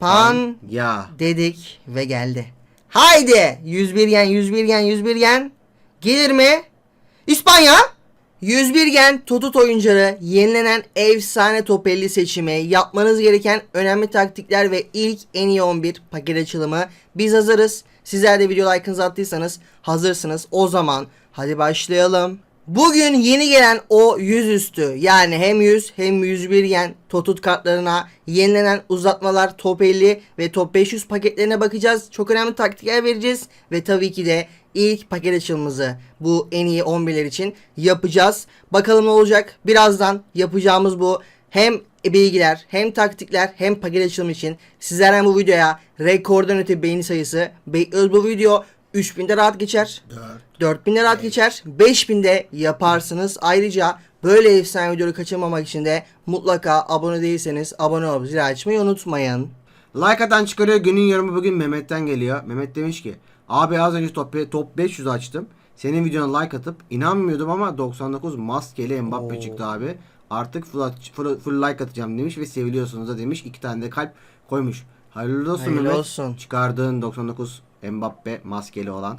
Pan Ya. dedik ve geldi. Haydi 101 yen 101 yen 101 yen gelir mi? İspanya 101 gen Totut oyuncuları yenilenen efsane top 50 seçimi yapmanız gereken önemli taktikler ve ilk en iyi 11 paket açılımı biz hazırız. Sizler de video like'ınızı attıysanız hazırsınız. O zaman hadi başlayalım. Bugün yeni gelen o yüzüstü yani hem 100 hem 101 yen Totut kartlarına yenilenen uzatmalar top 50 ve top 500 paketlerine bakacağız. Çok önemli taktikler vereceğiz ve tabii ki de ilk paket açılımımızı bu en iyi 11'ler için yapacağız. Bakalım ne olacak? Birazdan yapacağımız bu hem bilgiler hem taktikler hem paket açılımı için sizlerden bu videoya rekordan öte beğeni sayısı bekliyoruz. Bu video 3000'de rahat geçer. 4000'de rahat geçer. 5000'de yaparsınız. Ayrıca böyle efsane videoları kaçırmamak için de mutlaka abone değilseniz abone olup zil açmayı unutmayın. Like atan çıkarıyor. Günün yorumu bugün Mehmet'ten geliyor. Mehmet demiş ki abi az önce top, top 500 açtım. Senin videona like atıp inanmıyordum ama 99 maskeli Mbappe Oo. çıktı abi. Artık full, full, full like atacağım demiş ve seviliyorsunuz da demiş. İki tane de kalp koymuş. Hayırlı olsun Hayırlı Mehmet. olsun. Çıkardığın 99 Mbappe maskeli olan.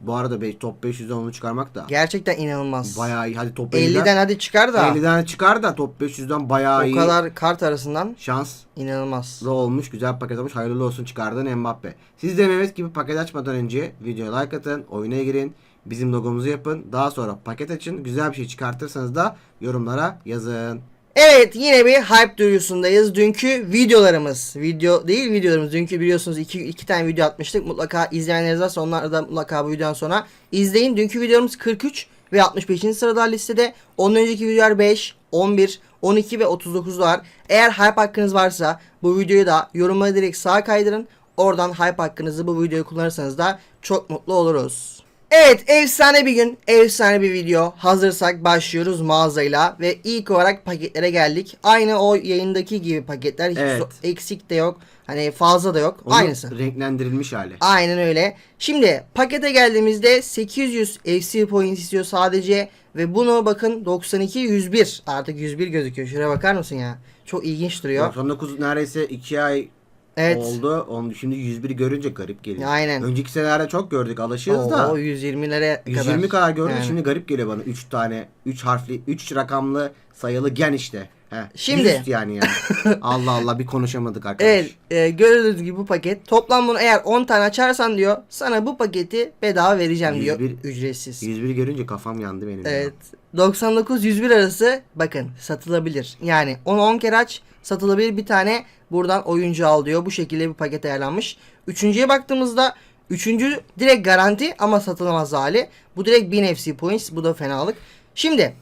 Bu arada be- top 500'den onu çıkarmak da Gerçekten inanılmaz. bayağı iyi. Hadi top 50'den, 50'den hadi çıkar da 50'den çıkar da top 500'den bayağı o iyi. kadar kart arasından Şans inanılmaz. da olmuş. Güzel paket olmuş. Hayırlı olsun çıkardığın Mbappe. Siz de Mehmet gibi paket açmadan önce videoya like atın. Oyuna girin. Bizim logomuzu yapın. Daha sonra paket açın. Güzel bir şey çıkartırsanız da yorumlara yazın. Evet yine bir hype duyurusundayız. Dünkü videolarımız. Video değil videolarımız. Dünkü biliyorsunuz iki, iki tane video atmıştık. Mutlaka izleyenleriniz varsa onlar da mutlaka bu videodan sonra izleyin. Dünkü videolarımız 43 ve 65. sırada listede. Ondan önceki videolar 5, 11, 12 ve 39 var. Eğer hype hakkınız varsa bu videoyu da yorumlara direkt sağa kaydırın. Oradan hype hakkınızı bu videoyu kullanırsanız da çok mutlu oluruz. Evet efsane bir gün, efsane bir video. Hazırsak başlıyoruz mağazayla ve ilk olarak paketlere geldik. Aynı o yayındaki gibi paketler. Hiç Evet. eksik de yok. Hani fazla da yok. Onun Aynısı. renklendirilmiş hali. Aynen öyle. Şimdi pakete geldiğimizde 800 FC point istiyor sadece ve bunu bakın 92 101 artık 101 gözüküyor. Şuraya bakar mısın ya? Çok ilginç duruyor. 99 neredeyse 2 ay Evet. oldu. Onu şimdi 101 görünce garip geliyor. Aynen. Önceki senelerde çok gördük. Alışığız da. Oo, 120'lere kadar. 120 kadar gördük. Yani. Şimdi garip geliyor bana. 3 tane 3 harfli 3 rakamlı sayılı gen işte. He. Şimdi- Yüz yani yani. Allah Allah bir konuşamadık arkadaş. Evet e, gördüğünüz gibi bu paket toplam bunu eğer 10 tane açarsan diyor sana bu paketi bedava vereceğim diyor 101 ücretsiz. 101 görünce kafam yandı benim. ya. Evet 99-101 arası bakın satılabilir. Yani onu 10 kere aç satılabilir bir tane buradan oyuncu al diyor. Bu şekilde bir paket ayarlanmış. Üçüncüye baktığımızda üçüncü direkt garanti ama satılamaz hali. Bu direkt 1000 FC points bu da fenalık. Şimdi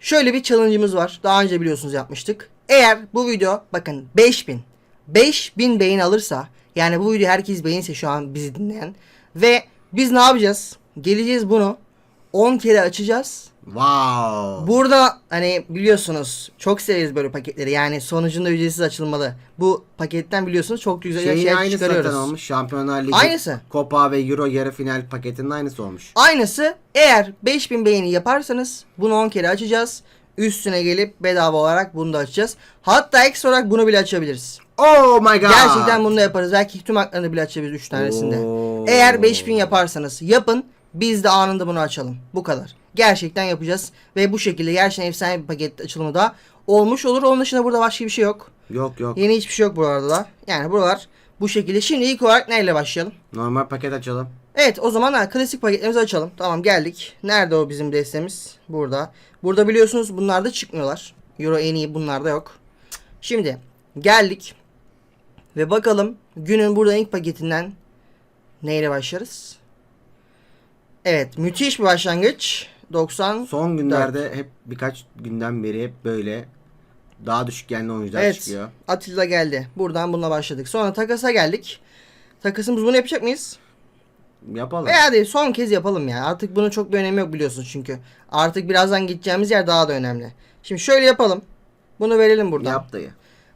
şöyle bir challenge'ımız var. Daha önce biliyorsunuz yapmıştık. Eğer bu video bakın 5000 5000 beğeni alırsa yani bu video herkes beğenirse şu an bizi dinleyen ve biz ne yapacağız? Geleceğiz bunu 10 kere açacağız. Wow. Burada hani biliyorsunuz çok severiz böyle paketleri. Yani sonucunda ücretsiz açılmalı. Bu paketten biliyorsunuz çok güzel Şeyin şeyler aynısı çıkarıyoruz. zaten olmuş. Şampiyonlar Ligi. Aynısı. Copa ve Euro yarı final paketinin aynısı olmuş. Aynısı eğer 5000 beğeni yaparsanız bunu 10 kere açacağız. Üstüne gelip bedava olarak bunu da açacağız. Hatta ekstra olarak bunu bile açabiliriz. Oh my god. Gerçekten bunu da yaparız. Belki tüm haklarını bile açabiliriz 3 tanesinde. Oo. Eğer 5000 yaparsanız yapın. Biz de anında bunu açalım. Bu kadar. Gerçekten yapacağız. Ve bu şekilde gerçekten efsane bir paket açılımı da olmuş olur. Onun dışında burada başka bir şey yok. Yok yok. Yeni hiçbir şey yok buralarda da. Yani buralar bu şekilde. Şimdi ilk olarak neyle başlayalım? Normal paket açalım. Evet o zaman ha, klasik paketlerimizi açalım. Tamam geldik. Nerede o bizim destemiz? Burada. Burada biliyorsunuz bunlarda çıkmıyorlar. Euro en iyi bunlarda yok. Şimdi geldik. Ve bakalım günün burada ilk paketinden neyle başlarız? Evet müthiş bir başlangıç. 90 Son günlerde hep birkaç günden beri hep böyle daha düşük genli oyuncular Evet. çıkıyor. Atilla geldi. Buradan bununla başladık. Sonra takasa geldik. Takasımız bunu yapacak mıyız? Yapalım. E hadi son kez yapalım ya. Artık bunun çok bir önemi yok biliyorsunuz çünkü. Artık birazdan gideceğimiz yer daha da önemli. Şimdi şöyle yapalım. Bunu verelim buradan. Yap dayı.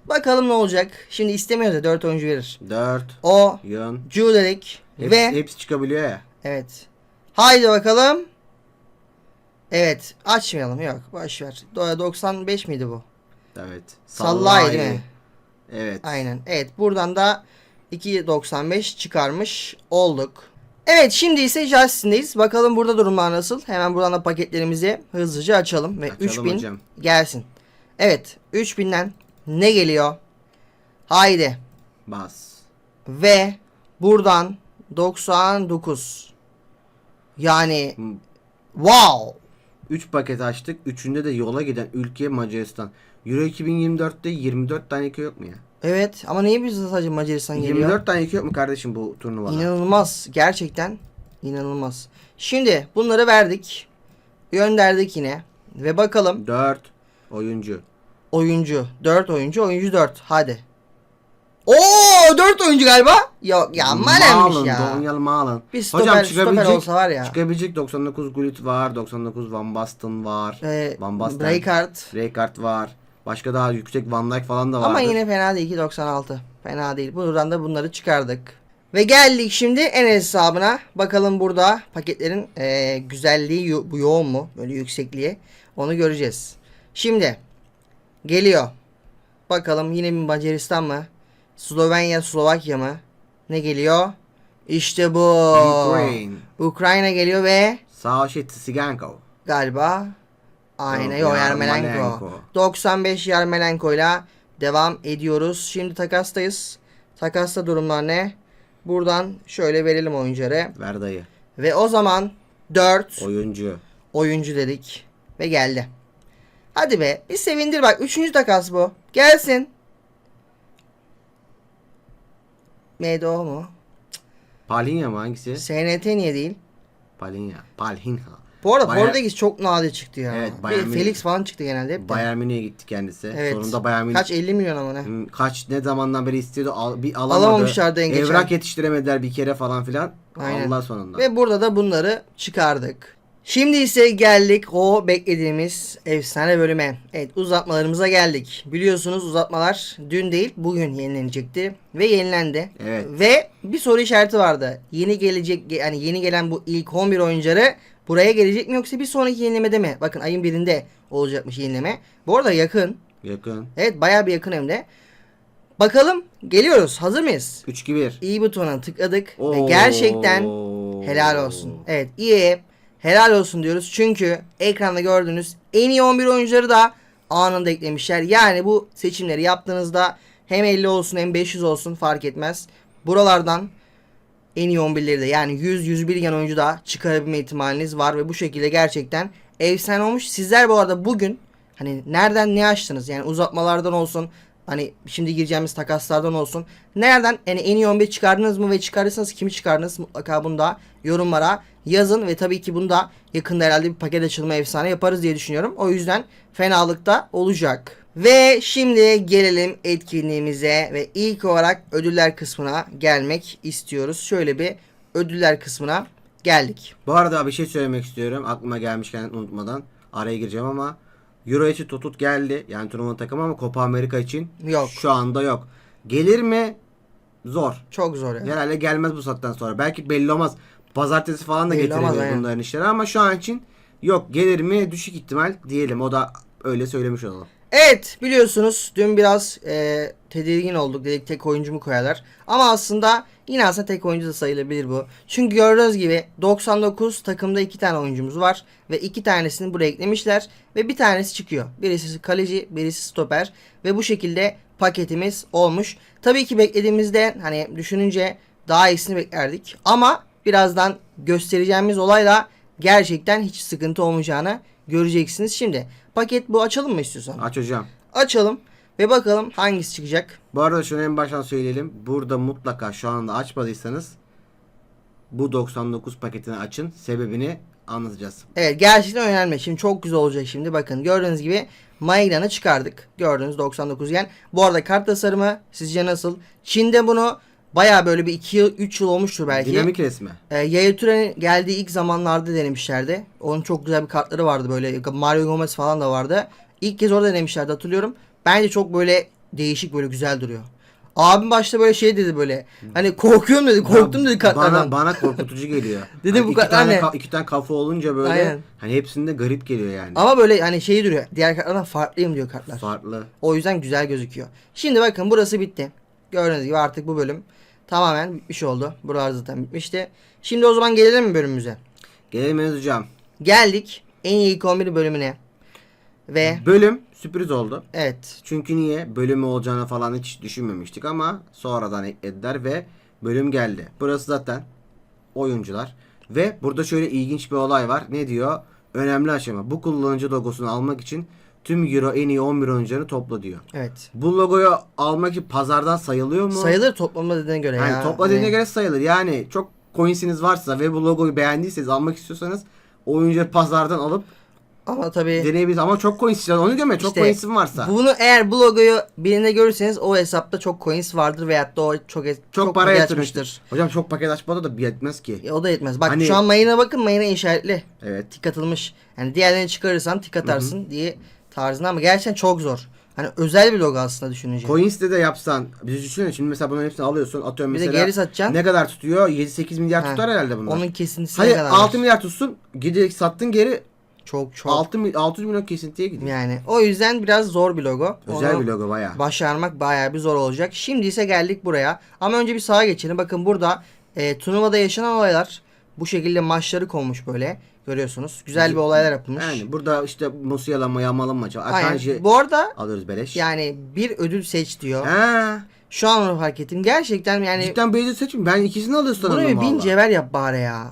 Bakalım ne olacak. Şimdi istemiyoruz da 4 oyuncu verir. 4 O, yön. Ju dedik. Hepsi, ve hepsi çıkabiliyor ya. evet. Haydi bakalım. Evet. Açmayalım. Yok. Boş ver. Do- 95 miydi bu? Evet. Sallay değil mi? Evet. Aynen. Evet buradan da 2.95 çıkarmış olduk. Evet şimdi ise Justin'deyiz. Bakalım burada durumlar nasıl? Hemen buradan da paketlerimizi hızlıca açalım. Ve Açalım 3000 hocam. gelsin. Evet 3000'den ne geliyor? Haydi. Bas. Ve buradan 99. Yani Hmm. wow. 3 paket açtık. Üçünde de yola giden ülke Macaristan. Euro 2024'te 24 tane ülke yok mu ya? Evet ama niye bizde sadece Macaristan geliyor? 24 tane ülke yok mu kardeşim bu turnuvada? İnanılmaz. Gerçekten inanılmaz. Şimdi bunları verdik. Gönderdik yine. Ve bakalım 4 oyuncu. oyuncu. 4 oyuncu. Oyuncu 4. Hadi. Oo 4 oyuncu galiba. Yok ya malenmiş Malın, ya. Donyal Malın. Bir stoper, stoper olsa var ya. Çıkabilecek 99 Gullit var, 99 Van Basten var. Ee, Van Basten. Rijkaard. Rijkaard var. Başka daha yüksek Van Dijk falan da var. Ama yine fena değil 2.96. Fena değil. Buradan da bunları çıkardık. Ve geldik şimdi en hesabına. Bakalım burada paketlerin eee, güzelliği yo- bu yoğun mu? Böyle yüksekliği. Onu göreceğiz. Şimdi geliyor. Bakalım yine mi Macaristan mı? Slovenya, Slovakya mı? Ne geliyor? İşte bu. Ukraine. Ukrayna geliyor ve Saoşet Tsiganko. galiba aynen Yok, yok Yarmolenko. Yarmolenko. 95 Yarmolenko ile devam ediyoruz. Şimdi takastayız. Takasta durumlar ne? Buradan şöyle verelim oyuncuları. Ver dayı. Ve o zaman 4 Oyuncu. oyuncu dedik. Ve geldi. Hadi be bir sevindir bak. Üçüncü takas bu. Gelsin. MDO mu? Palhinha mı hangisi? SNT niye değil? Palhinha. Palhinha. Bu arada Bayern- Portekiz çok nadir çıktı ya. Evet, Bayern Münih- Felix falan çıktı genelde hep. Bayern Münih'e gitti kendisi. Evet. Sonunda Bayern Münih Kaç 50 milyon ama ne? Hmm, kaç ne zamandan beri istiyordu al, bir alamadı. Alamamışlardı en geçen. Evrak yetiştiremediler bir kere falan filan. Aynen. Allah sonunda. Ve burada da bunları çıkardık. Şimdi ise geldik o beklediğimiz efsane bölüme. Evet uzatmalarımıza geldik. Biliyorsunuz uzatmalar dün değil bugün yenilenecekti. Ve yenilendi. Evet. Ve bir soru işareti vardı. Yeni gelecek yani yeni gelen bu ilk 11 oyuncuları buraya gelecek mi yoksa bir sonraki yenilemede mi? Bakın ayın birinde olacakmış yenileme. Bu arada yakın. Yakın. Evet bayağı bir yakın hem de. Bakalım geliyoruz. Hazır mıyız? 3-2-1. İyi butona tıkladık ve Oo. gerçekten helal olsun. Evet EA'ye helal olsun diyoruz. Çünkü ekranda gördüğünüz en iyi 11 oyuncuları da anında eklemişler. Yani bu seçimleri yaptığınızda hem 50 olsun hem 500 olsun fark etmez. Buralardan en iyi 11'leri de yani 100-101 gen oyuncu da çıkarabilme ihtimaliniz var ve bu şekilde gerçekten efsane olmuş. Sizler bu arada bugün hani nereden ne açtınız yani uzatmalardan olsun hani şimdi gireceğimiz takaslardan olsun nereden yani en iyi 11 çıkardınız mı ve çıkardıysanız kimi çıkardınız mutlaka bunu da yorumlara yazın ve tabii ki bunu da yakında herhalde bir paket açılma efsane yaparız diye düşünüyorum. O yüzden fenalıkta olacak. Ve şimdi gelelim etkinliğimize ve ilk olarak ödüller kısmına gelmek istiyoruz. Şöyle bir ödüller kısmına geldik. Bu arada bir şey söylemek istiyorum. Aklıma gelmişken unutmadan. Araya gireceğim ama Euro için Tutut geldi. Yani turnuva takımı ama Copa Amerika için Yok. şu anda yok. Gelir mi? Zor. Çok zor ya. Herhalde gelmez bu saatten sonra. Belki belli olmaz. Pazartesi falan da getirebilir aynen. bunların işleri ama şu an için yok. Gelir mi? Düşük ihtimal diyelim. O da öyle söylemiş olalım. Evet biliyorsunuz dün biraz e, tedirgin olduk dedik tek oyuncu mu koyarlar. Ama aslında yine aslında tek oyuncu da sayılabilir bu. Çünkü gördüğünüz gibi 99 takımda iki tane oyuncumuz var. Ve iki tanesini buraya eklemişler. Ve bir tanesi çıkıyor. Birisi kaleci birisi stoper. Ve bu şekilde paketimiz olmuş. Tabii ki beklediğimizde hani düşününce daha iyisini beklerdik. Ama birazdan göstereceğimiz olayla gerçekten hiç sıkıntı olmayacağını göreceksiniz. Şimdi paket bu açalım mı istiyorsan? Aç hocam. Açalım ve bakalım hangisi çıkacak. Bu arada şunu en baştan söyleyelim. Burada mutlaka şu anda açmadıysanız bu 99 paketini açın. Sebebini anlatacağız. Evet gerçekten önemli. Şimdi çok güzel olacak şimdi. Bakın gördüğünüz gibi Maillan'ı çıkardık. Gördüğünüz 99 yen. Bu arada kart tasarımı sizce nasıl? Çin'de bunu baya böyle bir 2 yıl 3 yıl olmuştur belki. Dinamik resmi. Ee, Yaya Ture'nin geldiği ilk zamanlarda denemişlerdi. Onun çok güzel bir kartları vardı böyle. Mario Gomez falan da vardı. İlk kez orada denemişlerdi hatırlıyorum. Bence çok böyle değişik böyle güzel duruyor. Abim başta böyle şey dedi böyle. Hani korkuyorum dedi. Korktum dedi kartlardan. Bana, bana korkutucu geliyor. Dedi Hani bu iki tane, ne? ka- iki tane kafa olunca böyle Aynen. hani hepsinde garip geliyor yani. Ama böyle hani şeyi duruyor. Diğer kartlardan farklıyım diyor kartlar. Farklı. O yüzden güzel gözüküyor. Şimdi bakın burası bitti. Gördüğünüz gibi artık bu bölüm tamamen bitmiş oldu. Buralar zaten bitmişti. Şimdi o zaman gelelim mi bölümümüze? Gelelim hocam. Geldik en iyi ilk 11 bölümüne. Ve Bölüm sürpriz oldu. evet Çünkü niye? Bölümü olacağını falan hiç düşünmemiştik ama sonradan eklediler ve bölüm geldi. Burası zaten oyuncular. Ve burada şöyle ilginç bir olay var. Ne diyor? Önemli aşama. Bu kullanıcı logosunu almak için tüm Euro en iyi 11 oyuncularını topla diyor. evet. Bu logoyu almak için pazardan sayılıyor mu? Sayılır toplama dediğine göre Yani ya. topladığına Hani- göre sayılır. Yani çok coinsiniz varsa ve bu logoyu beğendiyseniz almak istiyorsanız oyuncuları pazardan alıp Ama tabii deneyebilirsiniz. Ama çok coins. Onu diyorum ya çok İşte coinsin varsa. bunu eğer bu logoyu birinde görürseniz o hesapta çok coins vardır veyahut da o çok çok, çok, para yatırmıştır. Hocam çok paket açmadı da yetmez ki. E, o da yetmez. Bak Hani- şu an mayına bakın mayına işaretli. Evet. Tik atılmış. Yani diğerlerini çıkarırsan tik atarsın diye tarzında ama gerçekten çok zor. Hani özel bir logo aslında düşününce. Coins'te de yapsan biz düşünsene şimdi mesela bunların hepsini alıyorsun atıyorum Bir de mesela geri satacaksın. ne kadar tutuyor 7-8 milyar Ha. tutar herhalde bunlar. Onun kesintisine Hadi kadar. 6 milyar tutsun gidi sattın geri Çok çok. 6 mi- 600 milyon kesintiye gidiyor. Yani o yüzden biraz zor bir logo. Özel Onu bir logo baya. Başarmak bayağı bir zor olacak. Şimdi ise geldik buraya. Ama önce bir sağa geçelim. Bakın burada e, turnuvada yaşanan olaylar bu şekilde maçları konmuş böyle. Görüyorsunuz. Güzel bir olaylar yapılmış. Yani burada işte Musiala, Yamal'ın maçı. Aynen. Akanji Bu arada alıyoruz beleş. yani bir ödül seç diyor. Ha. Şu an onu fark ettim. Gerçekten yani Cidden Beyazıt seçim. Ben ikisini alıyorsun buna bir bin valla. cevher yap bari ya.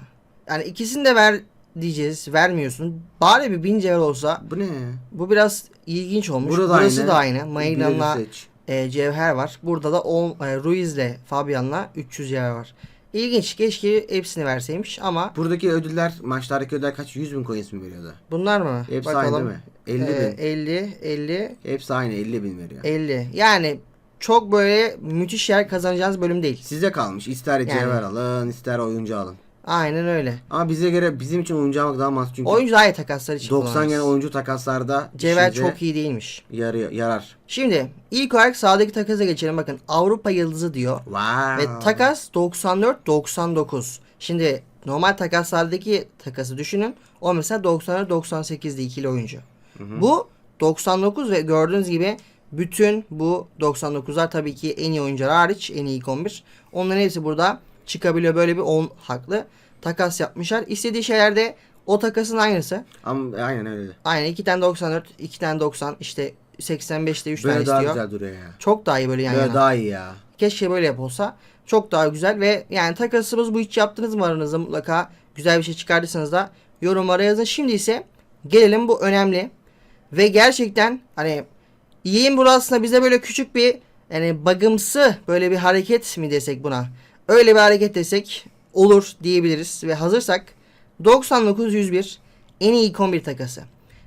Yani ikisini de ver diyeceğiz. Vermiyorsun. Bari bir bin cevher olsa Bu ne? bu biraz ilginç olmuş. Burada da Burası aynı. da aynı. Maynan'la seç. e, cevher var. Burada da on, e, Ruiz'le Fabian'la 300 cevher var. İlginç. Keşke hepsini verseymiş ama Buradaki ödüller, maçlardaki ödüller kaç? 100 bin coins mi veriyordu? bunlar mı? Hepsi aynı değil mi? 50 Ee, bin. 50, 50, Hepsi aynı 50 bin veriyor. 50. Yani çok böyle müthiş yer kazanacağınız bölüm değil. Size kalmış. İster Yani. cevher alın, ister oyuncu alın. Aynen öyle. Ama bize göre bizim için oyuncu almak daha mantıklı çünkü Oyuncu daha iyi takaslar için 90 kullanırız. gene oyuncu takaslarda Cevher işinize çok iyi değilmiş. yarıyor, yarar. Şimdi ilk olarak sağdaki takasa geçelim. Bakın Avrupa Yıldızı diyor. Wow. Ve takas 94-99. Şimdi normal takaslardaki takası düşünün. O mesela 94-98'de ikili oyuncu. Bu 99 ve gördüğünüz gibi bütün bu 99'lar tabii ki en iyi oyuncular hariç en iyi ilk 11. Onların hepsi burada çıkabiliyor. Böyle bir 10 haklı takas yapmışlar. İstediği şeyler de o takasın aynısı. Ama aynen öyle. Aynı 2 tane 94, 2 tane 90 işte 85'te 3 tane Böyle daha istiyor. güzel duruyor ya. Çok daha iyi böyle yan Böyle yana. daha iyi ya. Keşke böyle yapılsa. Çok daha güzel ve yani takasımız bu hiç yaptınız mı aranızda mutlaka güzel bir şey çıkardıysanız da yorumlara yazın. Şimdi ise gelelim bu önemli ve gerçekten hani yiyin burada aslında bize böyle küçük bir yani bagımsı böyle bir hareket mi desek buna. Öyle bir hareket desek olur diyebiliriz ve hazırsak 99-101 en iyi ilk 11 takası.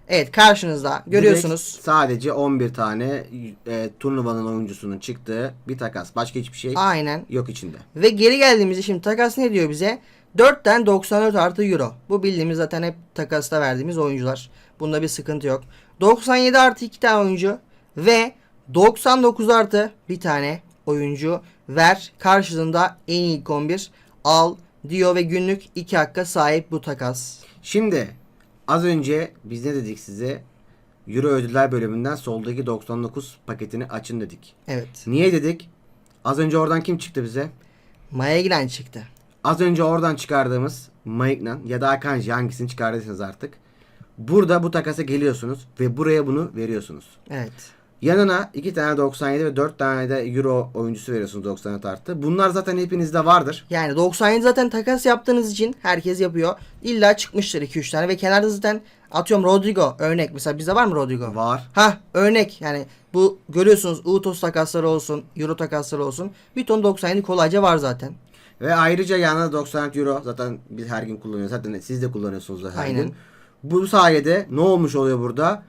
Evet karşınızda görüyorsunuz. Direkt sadece 11 tane e, turnuvanın oyuncusunun çıktığı bir takas. Başka hiçbir şey Aynen yok içinde. Ve geri geldiğimizde şimdi takas ne diyor bize? 4'ten 94 artı euro. Bu bildiğimiz zaten hep takasta verdiğimiz oyuncular. Bunda bir sıkıntı yok. 97 artı 2 tane oyuncu ve 99 artı bir tane oyuncu ver. Karşılığında en iyi ilk 11 al diyor ve günlük 2 hakka sahip bu takas. Şimdi az önce biz ne dedik size? Euro ödüller bölümünden soldaki 99 paketini açın dedik. Evet. Niye dedik? Az önce oradan kim çıktı bize? Maya giren çıktı. Az önce oradan çıkardığımız Maignan ya da Akanji hangisini çıkardıysanız artık. Burada bu takasa geliyorsunuz ve buraya bunu veriyorsunuz. Evet. Yanına 2 tane 97 ve 4 tane de Euro oyuncusu veriyorsunuz 94 artı. Bunlar zaten hepinizde vardır. Yani 97 zaten takas yaptığınız için herkes yapıyor. İlla çıkmıştır 2-3 tane ve kenarda zaten atıyorum Rodrigo örnek. Mesela bizde var mı Rodrigo? Var. Ha örnek yani bu görüyorsunuz Utos takasları olsun, Euro takasları olsun. Bir ton 97 kolayca var zaten. Ve ayrıca yanına 94 Euro zaten biz her gün kullanıyoruz. Zaten siz de kullanıyorsunuz her Aynen. gün. Bu sayede ne olmuş oluyor burada?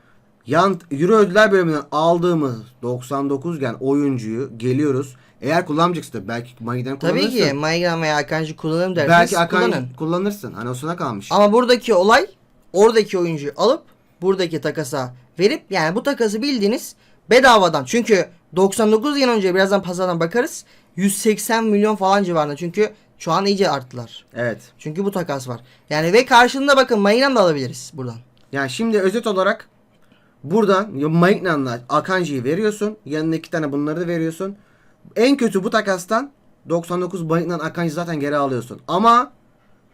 Yan Euro ödüller bölümünden aldığımız 99 gen oyuncuyu geliyoruz. Eğer kullanmayacaksın da belki Magi'den Tabii kullanırsın. ki Maignan veya Akanji kullanırım derseniz Belki Akan kullanın. kullanırsın. Hani o sana kalmış. Ama buradaki olay oradaki oyuncuyu alıp buradaki takasa verip yani bu takası bildiğiniz Bedavadan. Çünkü 99 yıl önce birazdan pazardan bakarız. 180 milyon falan civarında. Çünkü şu an iyice arttılar. Evet. Çünkü bu takas var. Yani ve karşılığında bakın Mayınan da alabiliriz buradan. Yani şimdi özet olarak buradan ya Maignan'la Akanji'yi veriyorsun. Yanına iki tane bunları da veriyorsun. En kötü bu takastan 99 Maignan Akanji zaten geri alıyorsun. Ama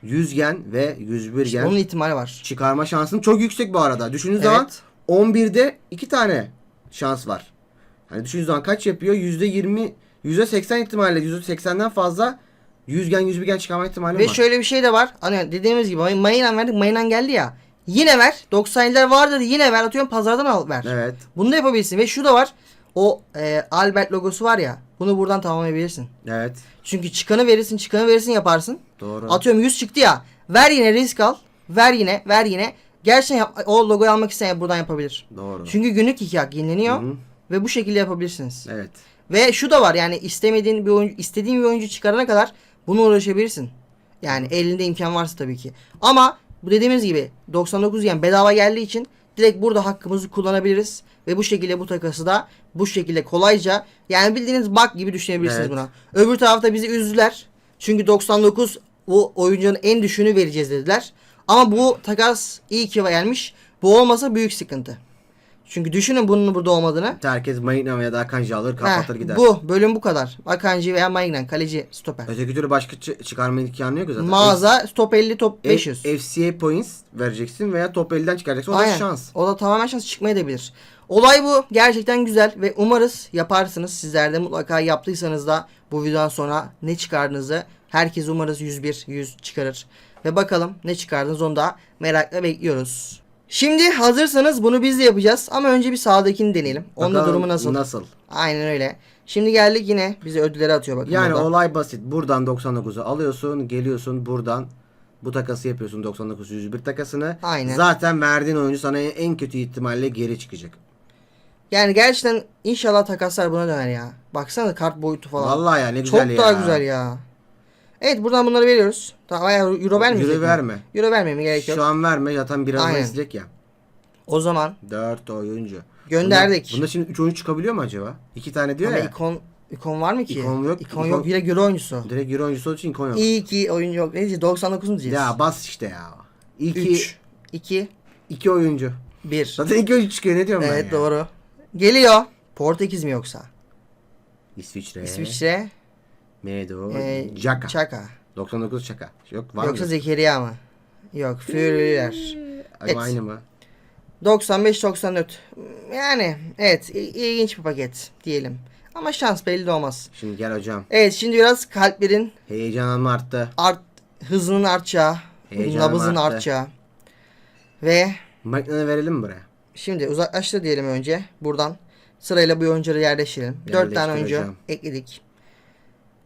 100 yen ve 101 İşte yen onun ihtimali var. çıkarma şansın çok yüksek bu arada. Düşündüğün Evet. zaman 11'de iki tane şans var. Hani düşündüğün zaman kaç yapıyor? %20 %80 ihtimalle %80'den fazla 100 gen 101 gen çıkarma ihtimali Ve var. şöyle bir şey de var. Hani dediğimiz gibi May- Mayınan verdik. Mayınan geldi ya. Yine ver. 97'ler var dedi. Yine ver. Atıyorum pazardan al ver. Evet. Bunu da yapabilirsin. Ve şu da var. O e, Albert logosu var ya. Bunu buradan tamamlayabilirsin. Evet. Çünkü çıkanı verirsin, çıkanı verirsin yaparsın. Doğru. Atıyorum 100 çıktı ya. Ver yine risk al. Ver yine, ver yine. Gerçekten yap- o logoyu almak isteyen buradan yapabilir. Doğru. Çünkü günlük iki hak yenileniyor Hı hı. ve bu şekilde yapabilirsiniz. Evet. Ve şu da var yani istemediğin bir oyuncu, istediğin bir oyuncu çıkarana kadar bunu uğraşabilirsin. Yani elinde imkan varsa tabii ki. Ama bu dediğimiz gibi 99 yen bedava geldiği için direkt burada hakkımızı kullanabiliriz. Ve bu şekilde bu takası da bu şekilde kolayca yani bildiğiniz bug gibi düşünebilirsiniz Evet. buna. Öbür tarafta bizi üzdüler. Çünkü 99 bu oyuncunun en düşüğünü vereceğiz dediler. Ama bu takas iyi ki gelmiş. Bu olmasa büyük sıkıntı. Çünkü düşünün bunun burada olmadığını. Herkes Maignan veya da Akanji alır kapatır gider. Bu bölüm bu kadar. Akanji veya Maignan kaleci stoper. Öteki türlü başka çı- çıkarma imkanı yok zaten. Mağaza top 50 top F- 500. F- FCA points vereceksin veya top 50'den çıkaracaksın. O da Aynen. şans. O da tamamen şans çıkmayabilir. Olay bu. Gerçekten güzel ve umarız yaparsınız. Sizler de mutlaka yaptıysanız da bu videodan sonra ne çıkardığınızı herkes umarız 101 100 çıkarır. Ve bakalım ne çıkardınız onu da merakla bekliyoruz. Şimdi hazırsanız bunu biz de yapacağız ama önce bir sağdakini deneyelim. Onda Bakalım durumu nasıl? Nasıl? Aynen öyle. Şimdi geldik yine bize ödülleri atıyor bakın Yani burada. olay basit. Buradan 99'u alıyorsun. Geliyorsun buradan bu takası yapıyorsun 99 101 takasını. Aynen. Zaten verdiğin oyuncu sana en kötü ihtimalle geri çıkacak. Yani gerçekten inşallah takaslar buna döner ya. Baksana kart boyutu falan. Vallahi ya ne Çok güzel ya. daha güzel ya. Evet buradan bunları veriyoruz. Tamam ya euro vermeyecek Euro mi? verme. Euro vermeme gerek yok. Şu an verme zaten birazdan Aynen. isteyecek ya. O zaman 4 oyuncu. gönderdik. Bunda, bunda şimdi 3 oyuncu çıkabiliyor mu acaba? 2 tane diyor Ama ya. ikon ikon var mı ki? İkon yok. İkon İkon- yok. De euro oyuncusu. Direkt Euro oyuncusu olduğu için ikon yok. İyi ki oyuncu yok. Ne diyeceğiz? 99 mu diyeceğiz? Ya bas işte ya. 2 3 2 2 oyuncu. 1. Zaten 2 oyuncu çıkıyor ne diyorum ben Evet ya. doğru. Geliyor. Portekiz mi yoksa? İsviçre. İsviçre. Medo. E, Chaka. Çaka. 99 Chaka. Yok var Yoksa mı? Zekeriya mı? Yok. Ama Evet. aynı mı? 95-94. Yani evet ilginç bir paket diyelim. Ama şans belli de olmaz. Şimdi gel hocam. Evet şimdi biraz kalplerin Heyecanım arttı. art hızının artacağı, Heyecanım nabızın arttı. artacağı ve McLaren'ı verelim mi buraya? şimdi uzaklaştır diyelim önce buradan sırayla bu oyuncuları yerleştirelim. 4 tane oyuncu ekledik.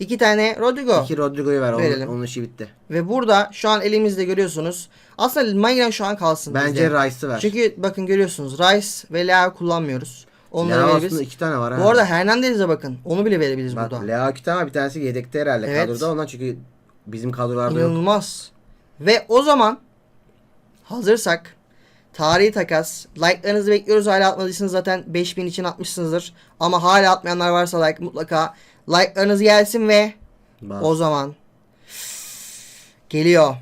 2 tane Rodrigo İki Rodrigo'yu ver. Verelim. Onun, onun işi bitti. ve burada şu an elimizde görüyorsunuz. Aslında Mayran şu an kalsın Bence. Rice'ı ver. Çünkü bakın görüyorsunuz Rice ve Lea kullanmıyoruz. Onları verebiliriz. aslında iki tane var. Bu arada Hernandez'e bakın. Onu bile verebiliriz Bak burada. Leo iki tane. Bir tanesi yedekte herhalde Evet. kadroda. Ondan çünkü bizim kadrolarda yok. İnanılmaz. Ve o zaman hazırsak tarihi takas. Like'larınızı bekliyoruz. Hala atmadıysanız zaten 5000 için atmışsınızdır. Ama hala atmayanlar varsa like mutlaka like'larınız gelsin ve Bas. o zaman geliyor.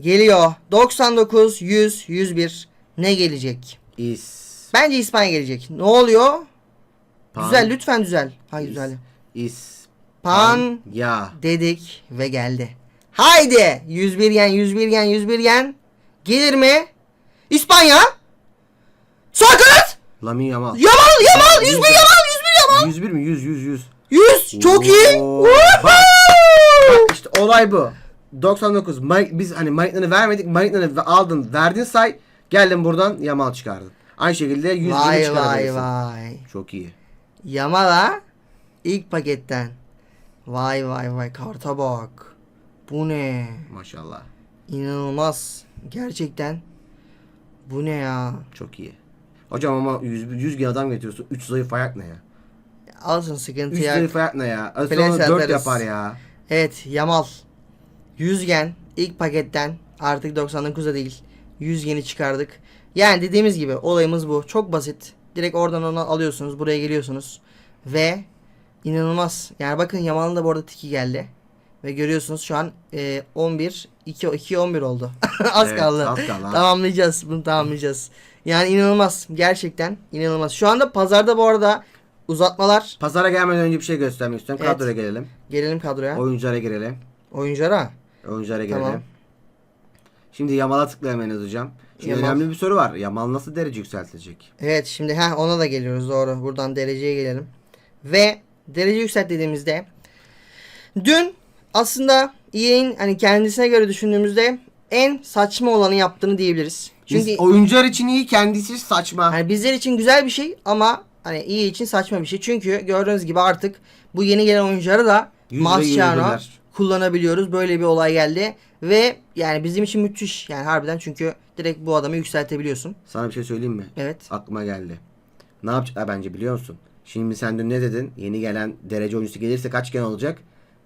Geliyor. 99, 100, 101 ne gelecek? İs. Bence İspanya gelecek. Ne oluyor? Pan- Güzel lütfen düzel. Hayır İs- düzel. İs. Pan Ya. dedik ve geldi. Haydi 101 yen 101 yen 101 yen gelir mi? İspanya Sakız Lamin Yamal. Yamal Yamal 101 Yamal 101 Yamal 101 mi? 100 100 100. 100 çok iyi Oo, Woohoo! bak. İşte olay bu. 99. Mike, biz hani Mike'ları vermedik. Mike'ları aldın, verdin say. Geldin buradan Yamal çıkardın. Aynı şekilde 100 gibi Vay vay çıkarabilirsin. vay Çok iyi. Yamal'a ilk paketten Vay vay vay karta bak Bu ne Maşallah. İnanılmaz Gerçekten Bu ne ya Çok iyi. Hocam ama 100, 100 gün adam getiriyorsun. 3 zayıf ayak ne ya? Alsın 3 sıkıntı yok zayıf ayak ne ya? Flash Sonra 4 atarız. yapar ya. Evet Yamal 100 gen ilk paketten artık 99'da değil 100 geni çıkardık. Yani dediğimiz gibi olayımız bu. Çok basit. Direkt oradan onu alıyorsunuz. Buraya geliyorsunuz. Ve inanılmaz. Yani bakın Yaman'ın da bu arada tiki geldi. Ve görüyorsunuz şu an e, 11 2 2 11 oldu. az Evet, kaldı. az kaldı. Tamamlayacağız. Bunu tamamlayacağız. Yani inanılmaz. Gerçekten inanılmaz. Şu anda pazarda bu arada uzatmalar. Pazara gelmeden önce bir şey göstermek istiyorum. Evet. Kadroya gelelim. Gelelim kadroya. Oyunculara girelim. Oyunculara. Oyunculara gelelim. Tamam. Şimdi Yamal'a tıklayamayınız hocam. Şimdi Yamal. önemli bir soru var. Yamal nasıl derece yükseltilecek? Evet şimdi ha ona da geliyoruz doğru. Buradan dereceye gelelim. Ve derece yükselt dediğimizde dün aslında EA'in hani kendisine göre düşündüğümüzde en saçma olanı yaptığını diyebiliriz. Çünkü Biz oyuncular için iyi kendisi saçma. hani bizler için güzel bir şey ama hani EA için saçma bir şey. Çünkü gördüğünüz gibi artık bu yeni gelen oyuncuları da Mascherano kullanabiliyoruz. Böyle bir olay geldi ve yani bizim için müthiş yani harbiden çünkü direkt bu adamı yükseltebiliyorsun. Sana bir şey söyleyeyim mi? Evet. Aklıma geldi. Ne yapacak bence biliyor musun? Şimdi sen dün ne dedin? Yeni gelen derece oyuncusu gelirse kaç gen olacak?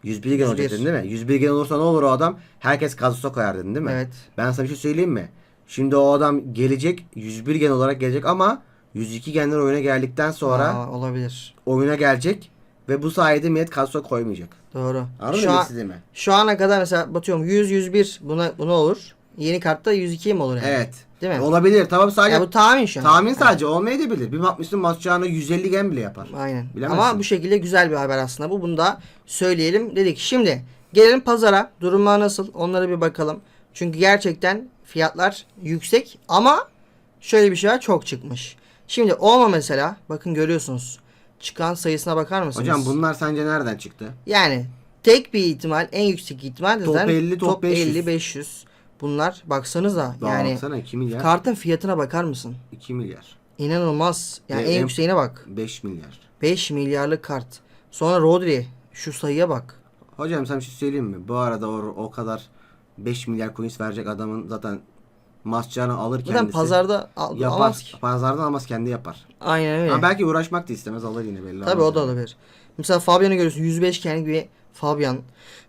101 gen olacak 101. dedin değil mi? 101 gen olursa ne olur o adam? Herkes kadrosa koyar dedin değil mi? Evet. Ben sana bir şey söyleyeyim mi? Şimdi o adam gelecek 101 gen olarak gelecek ama 102 genler oyuna geldikten sonra Aa, olabilir. oyuna gelecek ve bu sayede millet kadrosa koymayacak. Doğru. Anladın Şu, mı an, istediğimi? şu ana kadar mesela batıyorum 100 101 buna buna olur. Yeni kartta 102 mi olur yani? Evet. Değil mi? Olabilir. Tamam sadece Ya bu tahmin şu an. tahmin sadece olmayabilir. Bir bakmışsın Mascherano 150 gen bile yapar. Aynen. Bilemezsin. Ama bu şekilde güzel bir haber aslında bu. Bunu da söyleyelim dedik. Şimdi gelelim pazara. Durumlar nasıl? Onlara bir bakalım. Çünkü gerçekten fiyatlar yüksek ama şöyle bir şey var çok çıkmış. Şimdi Olma mesela bakın görüyorsunuz. Çıkan sayısına bakar mısınız? Hocam bunlar sence nereden çıktı? Yani tek bir ihtimal en yüksek ihtimal Top zaten 50, top 500. 50 500. Bunlar baksanıza Daha yani baksana 2 milyar. kartın fiyatına bakar mısın? 2 milyar. İnanılmaz. Yani Ve en en- yükseğine bak. 5 milyar. 5 milyarlık kart. Sonra Rodri şu sayıya bak. Hocam sana bir şey söyleyeyim mi? Bu arada o, o kadar 5 milyar coins verecek adamın zaten Mascherano alır Zaten kendisi. pazarda al, yapar. alamaz ki. Pazardan almaz kendi yapar. Aynen öyle. Ama belki uğraşmak da istemez alır yine belli Tabii o da yani. olabilir. Mesela Fabian'ı görüyorsun 105 kendi gibi Fabian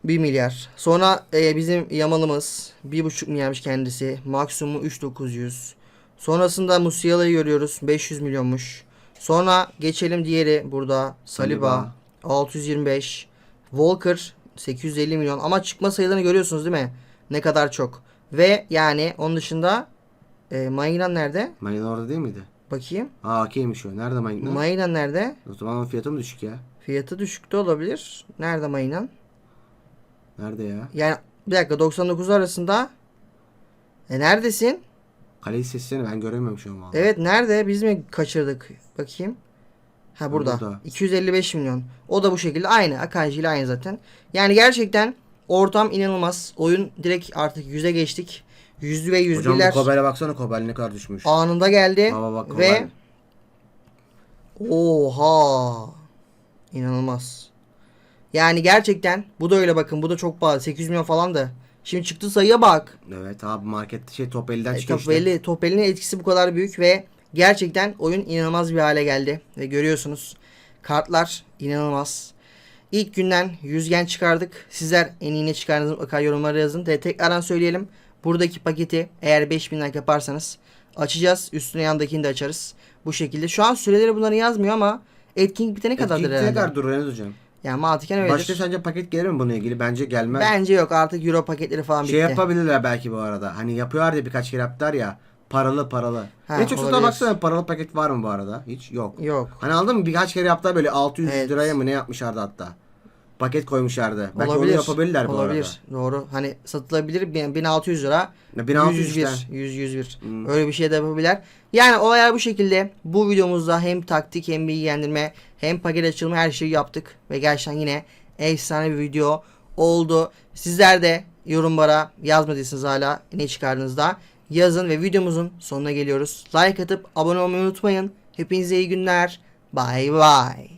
1 milyar. Sonra e, bizim Yamal'ımız 1,5 milyarmış kendisi. Maksimumu 3900. Sonrasında Musiala'yı görüyoruz 500 milyonmuş. Sonra geçelim diğeri burada Saliba, Saliba. 625. Walker 850 milyon ama çıkma sayılarını görüyorsunuz değil mi? Ne kadar çok. Ve yani onun dışında e, Maignan nerede? Mayın orada değil miydi? Bakayım. Aa okeymiş o. Nerede Mayın? Maignan nerede? O zaman fiyatı mı düşük ya? Fiyatı düşük de olabilir. Nerede Maignan? Nerede ya? Yani bir dakika 99 arasında. E neredesin? Kaleyi seçsene ben göremiyorum şu an vallahi. Evet nerede? Biz mi kaçırdık? Bakayım. Ha burada. burada. 255 milyon. O da bu şekilde aynı. Akanji ile aynı zaten. Yani gerçekten ortam inanılmaz. Oyun direkt artık 100'e geçtik. Yüzlü ve Hocam bu yüzlüler Kobel'e baksana Kobel ne kadar düşmüş. anında geldi. Baba bak ve Kobel. oha inanılmaz. Yani gerçekten bu da öyle bakın. Bu da çok pahalı. 800 milyon falan da. Şimdi çıktı sayıya bak. Evet abi markette şey top 50'den E, çıkıyor top işte. 50, top 50'nin etkisi bu kadar büyük ve gerçekten oyun inanılmaz bir hale geldi. Ve görüyorsunuz kartlar inanılmaz. İlk günden yüzgen çıkardık. Sizler en iyi ne çıkardınız mutlaka yorumlara yazın. Ve tekrardan söyleyelim. Buradaki paketi eğer 5000 like yaparsanız açacağız. Üstüne yandakini de açarız. Bu şekilde. Şu an süreleri bunları yazmıyor ama etkinlik bitene kadardır Etkinlik herhalde. kadar durur Enes hocam? Yani mantıken öyledir. Başka sence paket gelir mi bununla ilgili? Bence gelmez. Bence yok artık euro paketleri falan şey bitti. yapabilirler belki bu arada. Hani yapıyorlar ya birkaç kere yaptılar ya. Paralı paralı. Ha, en çok olabilir. sana baksana paralı paket var mı bu arada? Hiç yok. Yok. Hani anladın mı? Birkaç kere yaptılar böyle 600 Evet. liraya mı ne yapmışlardı hatta. Paket koymuşlardı. Belki olabilir. onu yapabilirler bu olabilir. Doğru. Hani satılabilir bin- 1600 lira. arada. 1600 101, işte. 100 101. Hmm. Öyle bir şey de yapabilirler. Yani olaylar bu şekilde. Bu videomuzda hem taktik hem bilgilendirme hem paket açılımı her şeyi yaptık ve gerçekten yine efsane bir video oldu. Sizler de yorumlara yazmadıysanız hala ne çıkardığınızda yazın ve videomuzun sonuna geliyoruz. Like atıp abone olmayı unutmayın. Hepinize iyi günler. Bye bye.